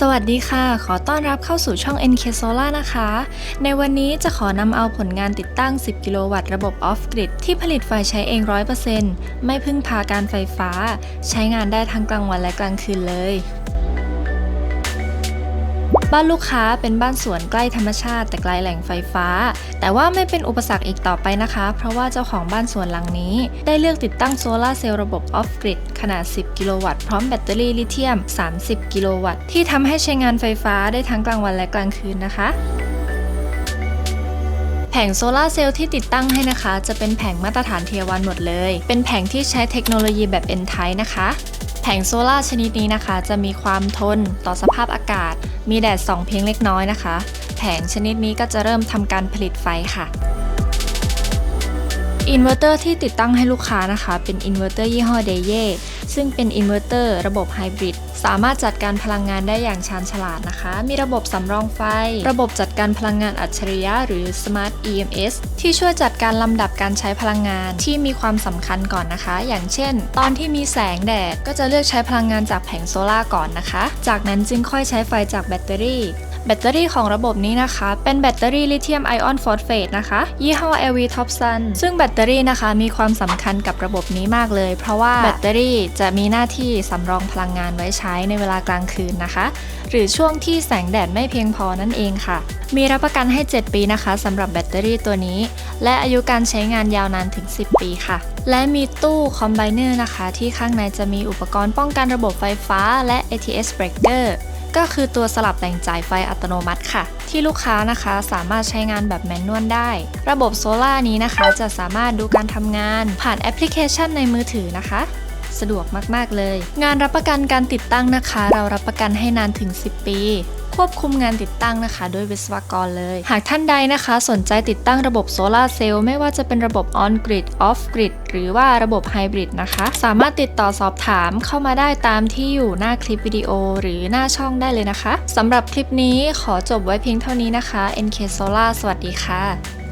สวัสดีค่ะ ขอต้อนรับเข้าสู่ช่อง NK Solar นะคะ ในวันนี้จะขอนำเอาผลงานติดตั้ง 10 กิโลวัตต์ระบบออฟกริดที่ผลิตไฟใช้เอง 100%ไม่พึ่งพาการไฟฟ้า ใช้งานได้ทั้งกลางวันและกลางคืนเลย บ้านลูกค้าเป็นบ้านสวนใกล้ธรรมชาติ แต่ไกลแหล่งไฟฟ้า แต่ว่าไม่เป็นอุปสรรคอีกต่อไปนะคะ เพราะว่าเจ้าของบ้านสวนหลังนี้ ได้เลือกติดตั้งโซลาเซลล์ระบบออฟกริดขนาด 10 กิโลวัตต์พร้อมแบตเตอรี่ลิเธียม 30 กิโลวัตต์ที่ทำให้ใช้งานไฟฟ้าได้ทั้งกลางวันและกลางคืนนะคะแผงโซลาเซลล์ที่ติดตั้งให้นะคะ จะเป็นแผงมาตรฐานเทียวันหมดเลย เป็นแผงที่ใช้เทคโนโลยีแบบ N type นะคะ แผงโซลาชนิดนี้นะคะ จะมีความทนต่อสภาพอากาศ มีแดดส่องเพียงเล็กน้อยนะคะ แผงชนิดนี้ก็จะเริ่มทำการผลิตไฟค่ะ อินเวอร์เตอร์ที่ติดตั้งให้ลูกค้านะคะ เป็นอินเวอร์เตอร์ยี่ห้อเดเย่ซึ่งเป็นอินเวอร์เตอร์ระบบไฮบริดสามารถจัดการพลังงานได้อย่างชาญฉลาดนะคะ มีระบบสำรองไฟ ระบบจัดการพลังงานอัจฉริยะหรือ Smart EMS ที่ช่วยจัดการลำดับการใช้พลังงานที่มีความสำคัญก่อนนะคะ อย่างเช่น ตอนที่มีแสงแดดก็จะเลือกใช้พลังงานจากแผงโซลาร์ก่อนนะคะ จากนั้นจึงค่อยใช้ไฟจากแบตเตอรี่ แบตเตอรี่ของระบบนี้นะคะ เป็นแบตเตอรี่ลิเธียมไอออนฟอสเฟตนะคะ ยี่ห้อ LV Topsun ซึ่งแบตเตอรี่นะคะมีความสำคัญกับระบบนี้มากเลย เพราะว่าแบตเตอรี่จะมีหน้าที่สำรองพลังงานไว้ใช้ในเวลากลางคืนนะคะ หรือช่วงที่แสงแดดไม่เพียงพอนั่นเองค่ะ มีรับประกันให้ 7 ปีนะคะสำหรับแบตเตอรี่ตัวนี้ และอายุการใช้งานยาวนานถึง 10 ปีค่ะ และมีตู้คอมไบเนอร์นะคะ ที่ข้างในจะมีอุปกรณ์ป้องกันระบบไฟฟ้าและ ATS breaker ก็คือตัวสลับแต่งจ่ายไฟอัตโนมัติค่ะ ที่ลูกค้านะคะสามารถใช้งานแบบแมนนวลได้ ระบบโซล่านี้นะคะจะสามารถดูการทำงานผ่านแอปพลิเคชันในมือถือนะคะ สะดวกมากๆเลย งานรับประกันการติดตั้งนะคะ เรารับประกันให้นานถึง 10 ปีควบคุมงานติดตั้งนะคะโดยวิศวกรเลย หากท่านใดนะคะ สนใจติดตั้งระบบโซลาเซลล์ไม่ว่าจะเป็นระบบ on grid off grid หรือว่าระบบไฮบริดนะคะ สามารถติดต่อสอบถามเข้ามาได้ตามที่อยู่หน้าคลิปวิดีโอหรือหน้าช่องได้เลยนะคะสำหรับคลิปนี้ขอจบไว้เพียงเท่านี้นะคะ NK Solar สวัสดีค่ะ